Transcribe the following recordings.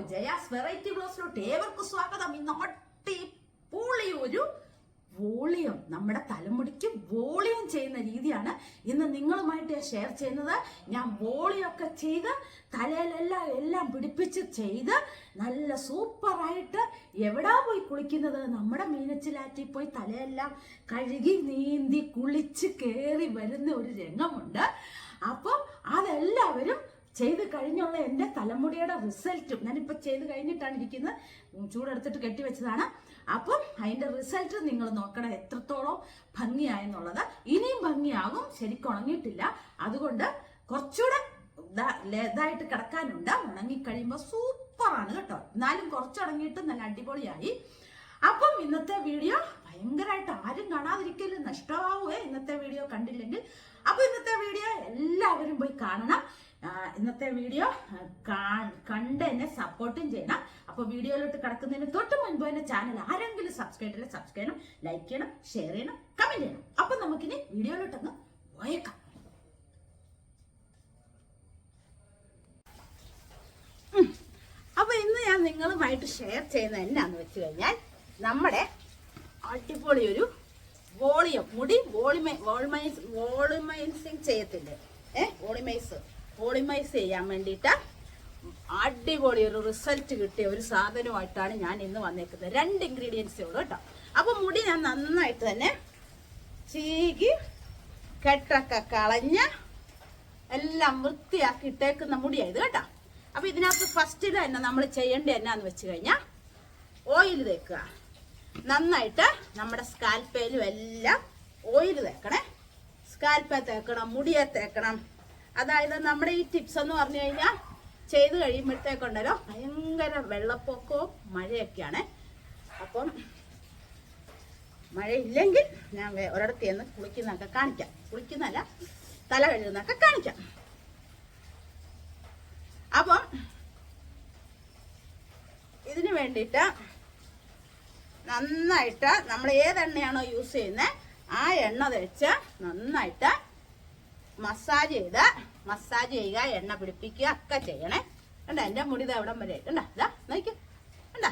Jaya's variety ബ്ലോസിലോട്ട് ഏവർക്കും സ്വാഗതം. ഇന്ന് അടിപൊളി ഒരു വോളിയം. നമ്മുടെ തലമുടിക്ക് വോളിയം ചെയ്യുന്ന രീതിയാണ് ഇന്ന് നിങ്ങളുമായിട്ട് ഞാൻ ഷെയർ ചെയ്യുന്നത്. ഞാൻ വോളിയം ഒക്കെ ചെയ്ത് തലയിലെല്ലാം എല്ലാം പിടിപ്പിച്ച് ചെയ്ത് നല്ല സൂപ്പറായിട്ട് എവിടാ പോയി കുളിക്കുന്നത്? നമ്മുടെ മീനച്ചിലാറ്റിൽ പോയി തലയെല്ലാം കഴുകി നീന്തി കുളിച്ച് കയറി വരുന്ന ഒരു രംഗമുണ്ട്. കഴിഞ്ഞുള്ള എന്റെ തലമുടിയുടെ റിസൾട്ടും ഞാനിപ്പോൾ ചെയ്ത് കഴിഞ്ഞിട്ടാണ് ഇരിക്കുന്നത്. ചൂടെടുത്തിട്ട് കെട്ടിവെച്ചതാണ് അപ്പം അതിന്റെ റിസൾട്ട് നിങ്ങൾ നോക്കണം എത്രത്തോളം ഭംഗിയായെന്നുള്ളത് ഇനിയും ഭംഗിയാകും ശരിക്കും ഉണങ്ങിയിട്ടില്ല. അതുകൊണ്ട് കുറച്ചുകൂടെ ഇതാ- ഇതായിട്ട് കിടക്കാനുണ്ട്. ഉണങ്ങിക്കഴിയുമ്പോൾ സൂപ്പറാണ് കേട്ടോ. എന്നാലും കുറച്ചുണങ്ങിയിട്ട് നല്ല അടിപൊളിയായി. അപ്പം ഇന്നത്തെ വീഡിയോ ഭയങ്കരമായിട്ട് ആരും കാണാതിരിക്കലും നഷ്ടമാവുമേ ഇന്നത്തെ വീഡിയോ കണ്ടില്ലെങ്കിൽ. അപ്പൊ ഇന്നത്തെ വീഡിയോ എല്ലാവരും പോയി കാണണം. ഇന്നത്തെ വീഡിയോ കണ്ട് എന്നെ സപ്പോർട്ടും ചെയ്യണം. അപ്പൊ വീഡിയോയിലോട്ട് കിടക്കുന്നതിന് തൊട്ട് മുൻപ് തന്നെ ചാനൽ ആരെങ്കിലും സബ്സ്ക്രൈബ് ചെയ്യണം സബ്സ്ക്രൈബ് ചെയ്യണം ലൈക്ക് ചെയ്യണം ഷെയർ ചെയ്യണം കമന്റ് ചെയ്യണം. അപ്പൊ നമുക്കിനി വീഡിയോയിലോട്ടൊന്ന് പോയേക്കാം. അപ്പൊ ഇന്ന് ഞാൻ നിങ്ങളുമായിട്ട് ഷെയർ ചെയ്യുന്ന എന്നാന്ന് വെച്ച് കഴിഞ്ഞാൽ നമ്മുടെ അടിപൊളി ഒരു വോളിയം മുടി വോളിമൈ വോളിമൈസ് വോളിമൈസിങ് ചെയ്യത്തില്ലേ? ഏഹ് വോളിമൈസ്. വോളിമൈസ് ചെയ്യാൻ വേണ്ടിയിട്ട് അടിപൊളി ഒരു റിസൾട്ട് കിട്ടിയ ഒരു സാധനമായിട്ടാണ് ഞാൻ ഇന്ന് വന്നേക്കുന്നത്. രണ്ട് ഇൻഗ്രീഡിയൻസേ ഉള്ളൂ കേട്ടോ. അപ്പോൾ മുടി ഞാൻ നന്നായിട്ട് തന്നെ ചീകി കെട്ടൊക്കെ കളഞ്ഞ് എല്ലാം വൃത്തിയാക്കി ഇട്ടേക്കുന്ന മുടിയായത് കേട്ടോ. അപ്പോൾ ഇതിനകത്ത് ഫസ്റ്റ് തന്നെ നമ്മൾ ചെയ്യേണ്ടത് എന്നാന്ന് വെച്ച് കഴിഞ്ഞാൽ ഓയിൽ തേക്കുക. നന്നായിട്ട് നമ്മുടെ സ്കാൽപ്പയിലും എല്ലാം ഓയിൽ തേക്കണേ. സ്കാൽപ്പ തേക്കണം മുടിയെ തേക്കണം. അതായത് നമ്മുടെ ഈ ടിപ്സ് എന്ന് പറഞ്ഞു കഴിഞ്ഞാൽ ചെയ്ത് കഴിയുമ്പോഴത്തേക്കുണ്ടല്ലോ ഭയങ്കര വെള്ളപ്പൊക്കവും മഴയൊക്കെയാണ്. അപ്പം മഴയില്ലെങ്കിൽ ഞാൻ ഒരിടത്ത് ചെന്ന് കുളിക്കുന്നതൊക്കെ കാണിക്കാം. കുളിക്കുന്നല്ല തല കഴുകുന്നതൊക്കെ കാണിക്കാം. അപ്പം ഇതിന് വേണ്ടിയിട്ട് നന്നായിട്ട് നമ്മൾ ഏത് എണ്ണയാണോ യൂസ് ചെയ്യുന്നത് ആ എണ്ണ തേച്ച് നന്നായിട്ട് മസാജ് ചെയ്ത് മസാജ് ചെയ്യുക എണ്ണ പിടിപ്പിക്കുക ഒക്കെ ചെയ്യണേ. കണ്ട? എന്റെ മുടി ഇത് എവിടം വരെ. കണ്ട? ഇതാ നോക്കിക്കോ. കണ്ട?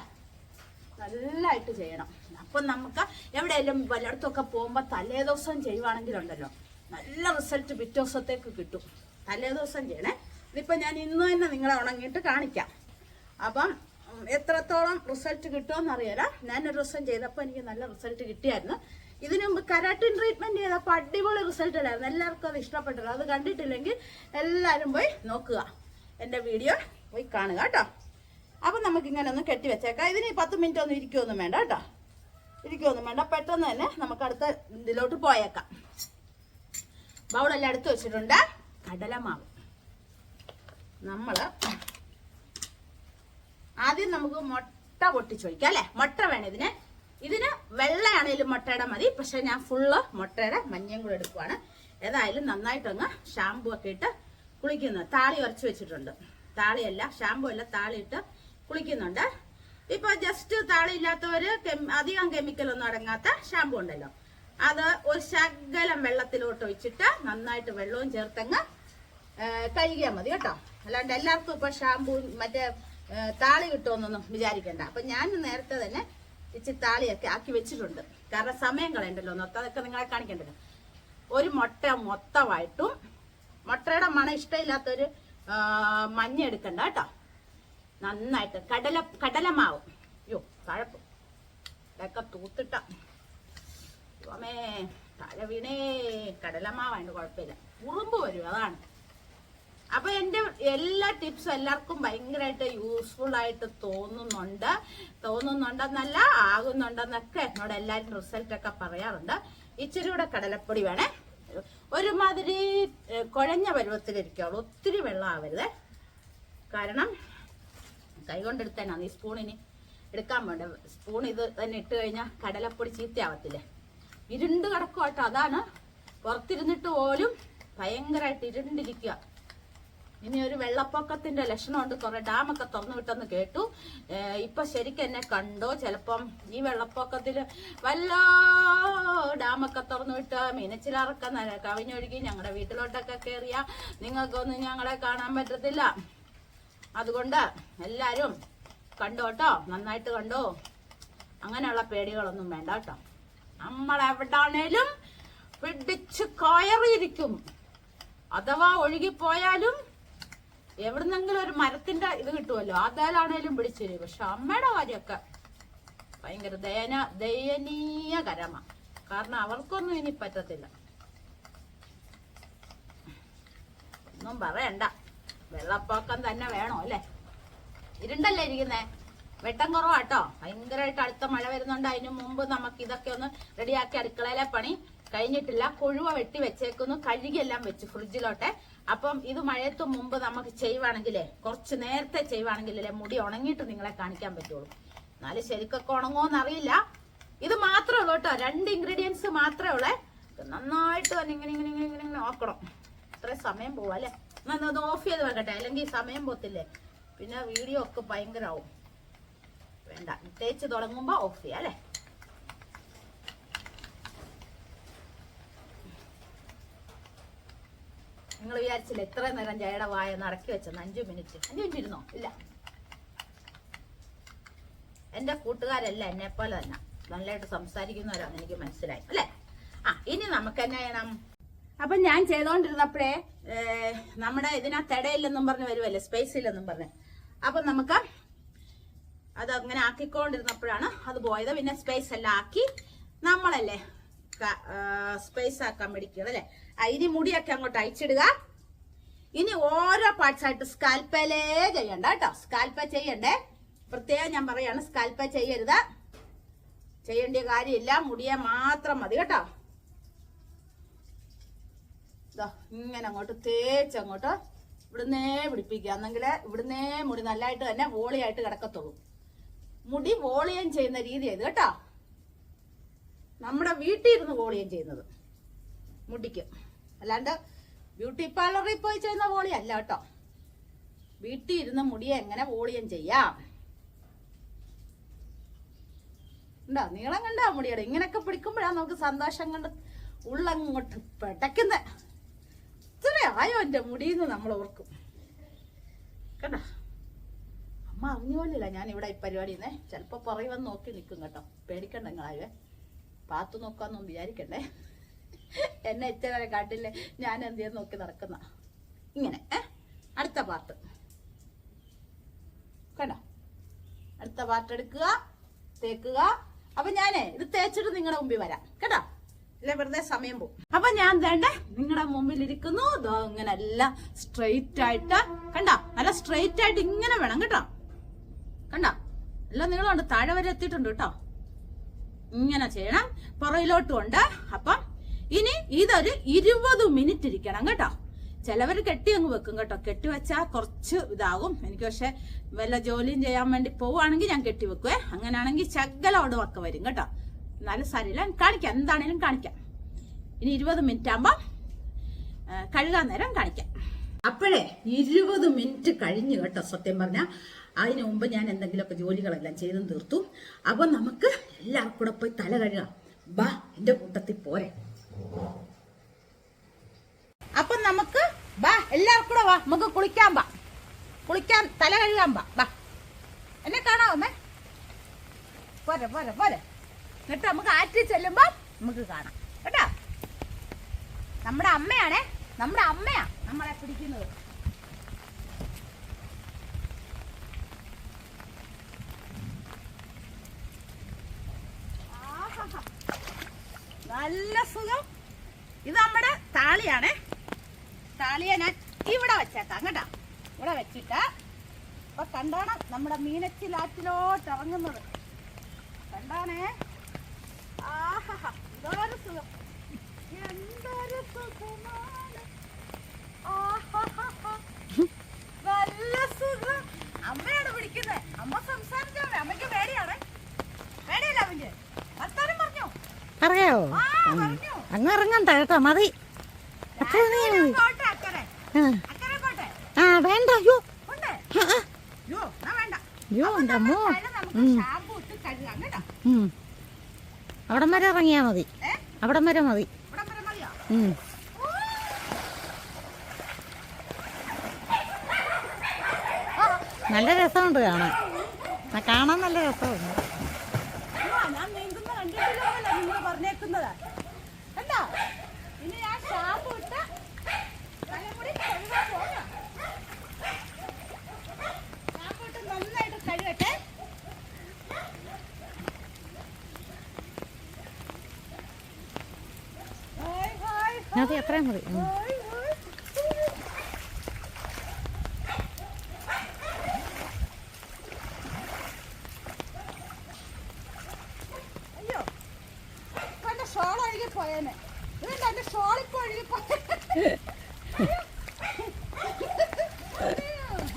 നല്ലതായിട്ട് ചെയ്യണം. അപ്പം നമുക്ക് എവിടെയെങ്കിലും വല്ലയിടത്തൊക്കെ പോകുമ്പോൾ തലേ ദിവസം ചെയ്യുവാണെങ്കിലുണ്ടല്ലോ. നല്ല റിസൾട്ട് പിറ്റേ ദിവസത്തേക്ക് കിട്ടും. തലേ ദിവസം ചെയ്യണേ. ഇതിപ്പോൾ ഞാൻ ഇന്ന് തന്നെ നിങ്ങളെ ഉണങ്ങിയിട്ട് കാണിക്കാം. അപ്പം എത്രത്തോളം റിസൾട്ട് കിട്ടുമെന്ന് അറിയാലോ ഞാനൊരു ദിവസം ചെയ്തപ്പോൾ എനിക്ക് നല്ല റിസൾട്ട് കിട്ടിയായിരുന്നു. ഇതിനു മുമ്പ് കരാട്ടിൻ ട്രീറ്റ്മെന്റ് ചെയ്തപ്പോൾ അടിപൊളി റിസൾട്ട് ഉണ്ടായിരുന്നു. എല്ലാവർക്കും അത് ഇഷ്ടപ്പെട്ടില്ല അത് കണ്ടിട്ടില്ലെങ്കിൽ എല്ലാവരും പോയി നോക്കുക. എന്റെ വീഡിയോ പോയി കാണുക കേട്ടോ. അപ്പം നമുക്ക് ഇങ്ങനെ ഒന്ന് കെട്ടി വെച്ചേക്കാം. ഇതിന് പത്ത് മിനിറ്റ് ഒന്നും ഇരിക്കുമൊന്നും വേണ്ട കേട്ടോ. ഇരിക്കുമൊന്നും വേണ്ട. പെട്ടെന്ന് തന്നെ നമുക്ക് അടുത്ത ഇതിലോട്ട് പോയേക്കാം. ബൗളെല്ലാം എടുത്ത് വെച്ചിട്ടുണ്ട്. കടലമാവ്. നമ്മൾ ആദ്യം നമുക്ക് മുട്ട പൊട്ടിച്ചൊഴിക്കാം അല്ലേ? മുട്ട വേണം ഇതിന്. ഇതിന് വെള്ളയാണേലും മുട്ടയുടെ മതി. പക്ഷെ ഞാൻ ഫുള്ള് മുട്ടയുടെ മഞ്ഞയും കൂടെ എടുക്കുവാണ്. ഏതായാലും നന്നായിട്ടൊന്ന് ഷാമ്പു ഒക്കെ ഇട്ട് കുളിക്കുന്നു. താളി ഉറച്ചു വെച്ചിട്ടുണ്ട്. താളിയല്ല ഷാമ്പു അല്ല താളി ഇട്ട് കുളിക്കുന്നുണ്ട്. ഇപ്പൊ ജസ്റ്റ് താളി ഇല്ലാത്തവര് അധികം കെമിക്കൽ ഒന്നും അടങ്ങാത്ത ഷാമ്പു ഉണ്ടല്ലോ. അത് ഒരു ശകലം വെള്ളത്തിലോട്ട് ഒഴിച്ചിട്ട് നന്നായിട്ട് വെള്ളവും ചേർത്തങ്ങ് കഴുകിയാൽ മതി കേട്ടോ. അല്ലാണ്ട് എല്ലാവർക്കും ഇപ്പൊ ഷാമ്പു മറ്റേ താളി കിട്ടുമെന്നൊന്നും വിചാരിക്കണ്ട. അപ്പൊ ഞാൻ നേരത്തെ തന്നെ ഇച്ചിരി താളിയൊക്കെ ആക്കി വെച്ചിട്ടുണ്ട്. കാരണം സമയം കളയണ്ടല്ലോ ഒന്ന്. അതൊക്കെ നിങ്ങളെ കാണിക്കണ്ടല്ലോ. ഒരു മുട്ട മൊത്തമായിട്ടും മുട്ടയുടെ മണം ഇഷ്ടമില്ലാത്തൊരു മഞ്ഞ എടുക്കണ്ട കേട്ടോ. നന്നായിട്ട് കടല കടലമാവ്. അയ്യോ കഴപ്പ് ഇതൊക്കെ തൂത്തിട്ട. അമ്മേ തഴ വീണേ കടലമാവാണ്ട് കുഴപ്പമില്ല. ഉറുമ്പ് വരും അതാണ്. അപ്പൊ എന്റെ എല്ലാ ടിപ്സും എല്ലാവർക്കും ഭയങ്കരമായിട്ട് യൂസ്ഫുൾ ആയിട്ട് തോന്നുന്നുണ്ട്. തോന്നുന്നുണ്ടെന്നല്ല ആകുന്നുണ്ടെന്നൊക്കെ എന്നോട് എല്ലാവരും റിസൾട്ട് ഒക്കെ പറയാറുണ്ട്. ഇച്ചിരി കൂടെ കടലപ്പൊടി വേണേ. ഒരുമാതിരി കുഴഞ്ഞ പരുവത്തിലിരിക്കുള്ളൂ. ഒത്തിരി വെള്ളം ആവരുത്. കാരണം കൈ കൊണ്ടെടുത്തേനാണ് ഈ സ്പൂണിന് എടുക്കാൻ വേണ്ട. സ്പൂൺ ഇത് തന്നെ ഇട്ട് കഴിഞ്ഞാൽ കടലപ്പൊടി ചീത്തയാവത്തില്ലേ? ഇരുണ്ട് കിടക്കും കേട്ടോ അതാണ്. പുറത്തിരുന്നിട്ട് പോലും ഭയങ്കരമായിട്ട് ഇരുണ്ടിരിക്കുക ഇനി ഒരു വെള്ളപ്പൊക്കത്തിന്റെ ലക്ഷണം ലക്ഷണമുണ്ട്. കുറെ ഡാമൊക്കെ തുറന്നു വിട്ടെന്ന് കേട്ടു. ഇപ്പൊ ശരിക്കും എന്നെ കണ്ടോ? ചിലപ്പം ഈ വെള്ളപ്പൊക്കത്തിൽ വല്ല ഡാമൊക്കെ തുറന്നു വിട്ട് മീനച്ചിലാറൊക്കെ കവിഞ്ഞൊഴുകി ഞങ്ങളുടെ വീട്ടിലോട്ടൊക്കെ കയറിയ നിങ്ങൾക്കൊന്നും ഞങ്ങളെ കാണാൻ പറ്റത്തില്ല. അതുകൊണ്ട് എല്ലാരും കണ്ടോട്ടോ നന്നായിട്ട് കണ്ടോ? അങ്ങനെയുള്ള പേടികളൊന്നും വേണ്ട കേട്ടോ നമ്മൾ എവിടാണേലും പിടിച്ച് കയറിയിരിക്കും. അഥവാ ഒഴുകിപ്പോയാലും എവിടുന്നെങ്കിലും ഒരു മരത്തിന്റെ ഇത് കിട്ടുമല്ലോ. അതിലാണേലും പിടിച്ചിരി. പക്ഷെ അമ്മയുടെ കാര്യമൊക്കെ ഭയങ്കര ദയന ദയനീയ കരമ കാരണം അവർക്കൊന്നും ഇനി പറ്റത്തില്ല. ഒന്നും പറയണ്ട. വെള്ളപ്പൊക്കം തന്നെ വേണോ അല്ലേ? ഇരുണ്ടല്ലേ ഇരിക്കുന്നേ? വെട്ടം കുറവാട്ടോ. ഭയങ്കരമായിട്ട് അടുത്ത മഴ വരുന്നുണ്ട്. അതിന് മുമ്പ് നമുക്ക് ഇതൊക്കെ ഒന്ന് റെഡിയാക്കി അടുക്കളയിലെ പണി കഴിഞ്ഞിട്ടില്ല. കൊഴുവ വെട്ടി വെച്ചേക്കുന്നു. കഴുകിയെല്ലാം വെച്ചു ഫ്രിഡ്ജിലോട്ടെ. അപ്പം ഇത് മഴയത്ത് മുമ്പ് നമുക്ക് ചെയ്യുവാണെങ്കിൽ കുറച്ച് നേരത്തെ ചെയ്യുവാണെങ്കിലേ മുടി ഉണങ്ങിയിട്ട് നിങ്ങളെ കാണിക്കാൻ പറ്റുള്ളൂ. എന്നാലും ശരിക്കൊക്കെ ഉണങ്ങുമോന്ന് അറിയില്ല. ഇത് മാത്രമേ ഉള്ളൂ കേട്ടോ. രണ്ട് ഇൻഗ്രീഡിയൻസ് മാത്രമേ ഉള്ളേ. നന്നായിട്ട് തന്നെ ഇങ്ങനെ ഇങ്ങനെ ഇങ്ങനെ ഇങ്ങനെ നോക്കണം ഇത്രയും സമയം പോവാ അല്ലേ? എന്നാ അത് ഓഫ് ചെയ്ത് വെക്കട്ടെ. അല്ലെങ്കിൽ സമയം പോത്തില്ലേ. പിന്നെ വീഡിയോ ഒക്കെ ഭയങ്കരമാവും വേണ്ട. തേച്ച് തുടങ്ങുമ്പോ ഓഫ് ചെയ്യാം അല്ലേ? നിങ്ങൾ വിചാരിച്ചില്ല എത്ര നേരം ജയയുടെ വായ നടക്കി വെച്ചെന്ന്? അഞ്ചു മിനിറ്റ്. അഞ്ചു മിനിറ്റ് ഇരുന്നോ? ഇല്ല. എന്റെ കൂട്ടുകാരല്ല എന്നെ പോലെ തന്നെ. നല്ലതായിട്ട് സംസാരിക്കുന്നവരാന്ന് എനിക്ക് മനസ്സിലായി. അല്ലേ? ആ ഇനി നമുക്ക് എന്നാ ചെയ്യണം? അപ്പൊ ഞാൻ ചെയ്തോണ്ടിരുന്നപ്പോഴേ നമ്മുടെ ഇതിനകത്ത് ഇടയില്ലെന്നും പറഞ്ഞ് വരുമല്ലേ സ്പേസ് ഇല്ലെന്നും പറഞ്ഞ്. അപ്പൊ നമുക്ക് അത് അങ്ങനെ ആക്കിക്കൊണ്ടിരുന്നപ്പോഴാണ് അത് പോയത്. പിന്നെ സ്പേസ് എല്ലാം ആക്കി നമ്മളല്ലേ സ്പേസ് ആക്കാൻ പിടിക്കുന്നത് അല്ലെ? ഇനി മുടിയൊക്കെ അങ്ങോട്ട് അയച്ചിടുക ഇനി ഓരോ പാർട്സ് ആയിട്ട് സ്കാൽപ്പലേ ചെയ്യണ്ട കേട്ടോ. സ്കാൽപ്പ ചെയ്യണ്ടേ. പ്രത്യേകം ഞാൻ പറയാണ് സ്കാൽപ്പ ചെയ്യരുത്. ചെയ്യേണ്ട കാര്യമില്ല. മുടിയെ മാത്രം മതി കേട്ടോ. ഇങ്ങനെ അങ്ങോട്ട് തേച്ച് അങ്ങോട്ട് ഇവിടുന്നേ പിടിപ്പിക്കുക. എന്നെങ്കിൽ ഇവിടുന്നേ മുടി നല്ലതായിട്ട് തന്നെ വോളിയായിട്ട് കിടക്കത്തുള്ളൂ. മുടി വോളിയം ചെയ്യുന്ന രീതി ഇത് കേട്ടോ? നമ്മുടെ വീട്ടിൽ ഇരുന്ന് വോളിയം ചെയ്യുന്നത്. മുടിക്ക്. അല്ലാണ്ട് ബ്യൂട്ടി പാർലറിൽ പോയി ചെയ്യുന്ന വോളിയം അല്ല കേട്ടോ. വീട്ടിൽ ഇരുന്ന് മുടിയെ എങ്ങനെ വോളിയം ചെയ്യാം? ഉണ്ടോ? നീളം കണ്ടോ മുടിയുടെ? ഇങ്ങനെയൊക്കെ പിടിക്കുമ്പോഴാണ് നമുക്ക് സന്തോഷം കണ്ട് ഉള്ളങ്ങോട്ട് പെടക്കുന്നത് ഇത്രയായോ എന്റെ മുടിയെന്ന് നമ്മൾ ഓർക്കും. കേട്ടോ അമ്മ അറിഞ്ഞ പോലില്ല ഞാൻ ഇവിടെ ഈ പരിപാടി നിന്ന്. ചിലപ്പോ പുറകെ വന്ന് നോക്കി നിൽക്കും കേട്ടോ. പേടിക്കണ്ട നിങ്ങളായേ പാത്തു നോക്കാന്നൊന്നും വിചാരിക്കണ്ടേ? എന്നെ ഇച്ചവരെ കാട്ടില്ലേ ഞാൻ എന്ത് ചെയ്യാൻ നോക്കി നടക്കുന്ന? ഇങ്ങനെ അടുത്ത പാർട്ട് കണ്ടോ? അടുത്ത പാർട്ട് എടുക്കുക തേക്കുക. അപ്പൊ ഞാനേ ഇത് തേച്ചിട്ട് നിങ്ങളുടെ മുമ്പിൽ വരാം. കേട്ടോ? ഇല്ല വെറുതെ സമയം പോകും. അപ്പൊ ഞാൻ വേണ്ട നിങ്ങളുടെ മുമ്പിൽ ഇരിക്കുന്നു ഇങ്ങനെ എല്ലാം സ്ട്രെയിറ്റ് ആയിട്ട് കണ്ട? നല്ല സ്ട്രെയിറ്റ് ആയിട്ട് ഇങ്ങനെ വേണം കേട്ടോ? കണ്ട? എല്ലാം നീളമുണ്ട് താഴെ വരെ എത്തിയിട്ടുണ്ട് കേട്ടോ? ഇങ്ങനെ ചെയ്യണം. പുറയിലോട്ടും ഉണ്ട് അപ്പം ഇനി ഇതൊരു ഇരുപത് മിനിറ്റ് ഇരിക്കണം കേട്ടോ. ചിലവർ കെട്ടി അങ്ങ് വെക്കും കേട്ടോ. കെട്ടി വെച്ചാൽ കുറച്ച് ഇതാകും. എനിക്ക് പക്ഷെ വല്ല ജോലിയും ചെയ്യാൻ വേണ്ടി പോവുകയാണെങ്കിൽ ഞാൻ കെട്ടി വെക്കുവേ. അങ്ങനെയാണെങ്കിൽ ശകലോട് വക്ക വരും കേട്ടോ. എന്നാലും സാരില്ല കാണിക്കാം. എന്താണേലും കാണിക്കാം. ഇനി ഇരുപത് മിനിറ്റ് ആകുമ്പോൾ കഴുകാൻ നേരം കാണിക്കാം. അപ്പോഴേ ഇരുപത് മിനിറ്റ് കഴിഞ്ഞു കേട്ടോ സത്യം പറഞ്ഞാൽ അതിന് മുമ്പ് ഞാൻ എന്തെങ്കിലുമൊക്കെ ജോലികളെല്ലാം ചെയ്തും തീർത്തു. അപ്പൊ നമുക്ക് എല്ലാവർക്കും കൂടെ പോയി തല കഴുകാം. ബാ എന്റെ കൂട്ടത്തിൽ പോരെ. അപ്പൊ നമുക്ക് ബാ എല്ലാവർക്കും കൂടെ വാ. നമുക്ക് കുളിക്കാൻ ബാ. കുളിക്കാൻ തല കഴുകാൻ ബാ. ബാ. എന്നെ കാണാമേ പോരെ പോരെ പോരെ. എന്നിട്ട് നമുക്ക് ആറ്റി ചെല്ലുമ്പോ നമുക്ക് കാണാം. കേട്ടോ? നമ്മുടെ അമ്മയാണേ. നമ്മുടെ അമ്മയാ നമ്മളെ പിടിക്കുന്നത്. നല്ല സുഖം ഇത് നമ്മുടെ താളിയാണേ. താളിയെ ഞാൻ ഇവിടെ വെച്ചേക്കാം കേട്ടോ. ഇവിടെ വെച്ചിട്ട് അപ്പൊ കണ്ടാണ് നമ്മുടെ മീനച്ചിലാറ്റിലോട്ട് ഇറങ്ങുന്നത്. കണ്ടാണേ? ആഹാ എന്തൊരു സുഖം. എന്തൊരു സുഖമാണ്. നല്ല അമ്മയാണ് വിളിക്കുന്നത്. അമ്മ സംസാരിച്ചോ അമ്മയ്ക്ക് പേടിയാണ്. പേടിയല്ല പറഞ്ഞോ അറിയാവോ പറഞ്ഞു. അങ്ങ് ഇറങ്ങണ്ട കേട്ടോ മതി. അത്ര നീ. ആ. വേണ്ട. അയ്യോ. എന്റെ അമ്മോ. അവിടം വരെ ഇറങ്ങിയാ മതി. അവിടം വരെ മതി. നല്ല രസമുണ്ട് കാണാൻ. കാണാൻ നല്ല രസമുണ്ട് ആ, ഞാൻ നീന്തുന്ന കണ്ടിട്ടില്ലെന്നല്ല നിങ്ങൾ പറഞ്ഞേക്കുന്നത് കണ്ടോ ഇനി ഞാൻ ഷാമ്പു ഇട്ട് തലമുടി കഴുകാൻ പോകാം ഷാമ്പു ഇട്ട് നന്നായിട്ട് കഴുകട്ടെ ഹായ് ഹായ് അത് എത്രയും മതി ഷോൾ ഒഴുകി പോയേനെ ഇതല്ല എന്റെ ഒഴുകി പോയ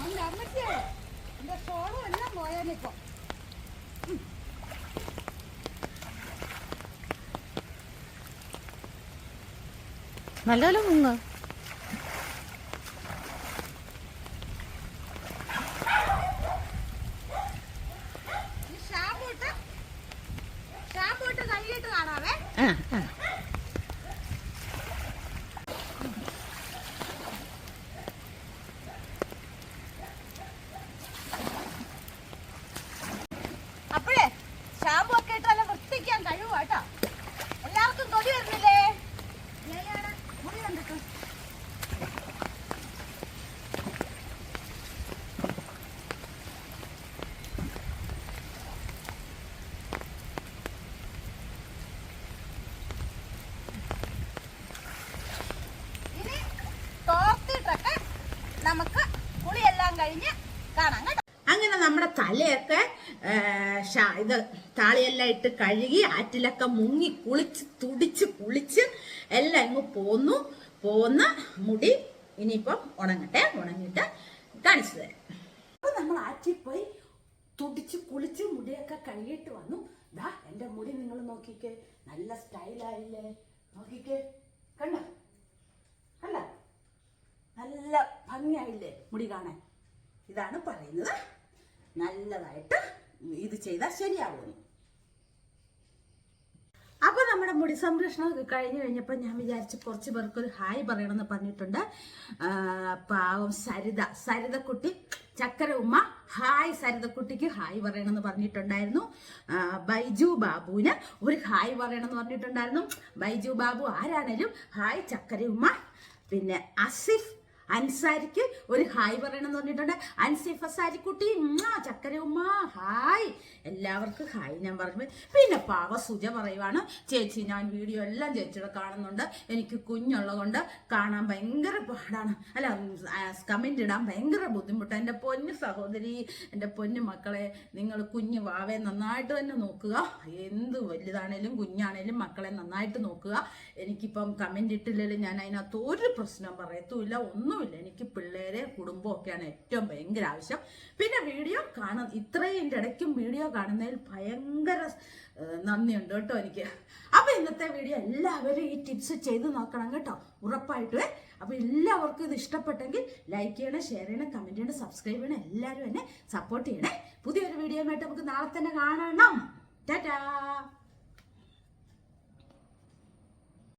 എന്റെ അമ്മച്ചിയാണ് എന്റെ ഷോളും എല്ലാം പോയേനെ ഇപ്പൊ നല്ലപോലെ മുങ്ങ് ഈ ഷാമ്പു ഇട്ട് ഷാമ്പു ഇട്ട് കഴുകിയിട്ട് കാണാവേ ആ ആ അപ്പോഴേ ഷാമ്പു ഒക്കെ ഇട്ട് നല്ല വൃത്തിക്കാൻ കഴിവ് കേട്ടോ എല്ലാവർക്കും തൊലി വരുന്നില്ലേ ഏയാണ്? മുടി കണ്ടിട്ട് ഇനി തോർത്തിട്ടൊക്കെ നമുക്ക് കുളിയെല്ലാം കഴിഞ്ഞ് കാണാം കേട്ടോ അങ്ങനെ നമ്മുടെ തലയൊക്കെ ആ, ഷാ- ഇത് താളിയെല്ലാം ഇട്ട് കഴുകി ആറ്റിലൊക്കെ മുങ്ങി കുളിച്ച് തുടിച്ച് കുളിച്ച് എല്ലാം ഇങ്ങ് പോന്നു. പോന്ന മുടി ഇനിയിപ്പം ഉണങ്ങട്ടെ. ഉണങ്ങിയിട്ട് കാണിച്ചു തരാം. അപ്പൊ നമ്മൾ ആറ്റിൽ പോയി തുടിച്ച് കുളിച്ച് മുടിയൊക്കെ കഴുകിയിട്ട് വന്നു. ദാ എന്റെ മുടി നിങ്ങൾ നോക്കിക്കേ. നല്ല സ്റ്റൈലായില്ലേ നോക്കിക്കേ. കണ്ട? അല്ല നല്ല ഭംഗിയായില്ലേ മുടി കാണാൻ? ഇതാണ് പറയുന്നത്. നല്ലതായിട്ട് ഇത് ചെയ്താൽ ശരിയാവുന്നു അപ്പൊ നമ്മുടെ മുടി സംരക്ഷണം കഴിഞ്ഞു കഴിഞ്ഞപ്പോൾ ഞാൻ വിചാരിച്ചു കുറച്ച് പേർക്ക് ഒരു ഹായ് പറയണമെന്ന് പറഞ്ഞിട്ടുണ്ട്. പാവം സരിത സരിതക്കുട്ടി ചക്കര ഉമ്മ ഹായ് സരിതക്കുട്ടിക്ക് ഹായ് പറയണം എന്ന് പറഞ്ഞിട്ടുണ്ടായിരുന്നു ബൈജു ബാബുവിന് ഒരു ഹായ് പറയണം എന്ന് പറഞ്ഞിട്ടുണ്ടായിരുന്നു. ബൈജു ബാബു ആരാണേലും ഹായ് ചക്കര ഉമ്മ പിന്നെ അസിഫ് അൻസാരിക്ക് ഒരു ഹായ് പറയണമെന്ന് പറഞ്ഞിട്ടുണ്ട്. അൻസിഫ സാരിക്കുട്ടി ചക്കര ഉമ്മ. ഹായ്. എല്ലാവർക്കും ഹായ് ഞാൻ പറഞ്ഞു പിന്നെ പാവ സുജ പറയുവാണ് ചേച്ചി ഞാൻ വീഡിയോ എല്ലാം ചേച്ചിയുടെ കാണുന്നുണ്ട്. എനിക്ക് കുഞ്ഞുള്ളത് കൊണ്ട് കാണാൻ ഭയങ്കര പാടാണ്. അല്ല കമന്റ് ഇടാൻ ഭയങ്കര ബുദ്ധിമുട്ടാണ് എന്റെ പൊന്നു സഹോദരി എന്റെ പൊന്നു മക്കളെ നിങ്ങൾ കുഞ്ഞ് വാവേ നന്നായിട്ട് തന്നെ നോക്കുക. എന്ത് വലുതാണേലും കുഞ്ഞാണേലും മക്കളെ നന്നായിട്ട് നോക്കുക. എനിക്കിപ്പം കമന്റ് ഇട്ടില്ലെങ്കിലും ഞാൻ അതിനകത്ത് ഒരു പ്രശ്നം പറയത്തുമില്ല ഒന്നുമില്ല. എനിക്ക് പിള്ളേരെ കുടുംബമൊക്കെയാണ് ഏറ്റവും ഭയങ്കര ആവശ്യം. പിന്നെ വീഡിയോ കാണും ഇത്രയും ഇടയ്ക്കും വീഡിയോ കാണുന്നതിൽ ഭയങ്കര നന്ദിയുണ്ട് കേട്ടോ എനിക്ക്. അപ്പോൾ ഇന്നത്തെ വീഡിയോ എല്ലാവരും ഈ ടിപ്സ് ചെയ്ത് നോക്കണം കേട്ടോ. ഉറപ്പായിട്ടുമേ അപ്പോൾ എല്ലാവർക്കും ഇത് ഇഷ്ടപ്പെട്ടെങ്കിൽ ലൈക്ക് ചെയ്യണം ഷെയർ ചെയ്യണം കമന്റ് ചെയ്യണം സബ്സ്ക്രൈബ് ചെയ്യണം എല്ലാവരും എന്നെ സപ്പോർട്ട് ചെയ്യണേ. പുതിയൊരു വീഡിയോ ആയിട്ട് നമുക്ക് നാളെ തന്നെ കാണണം ടാറ്റാ.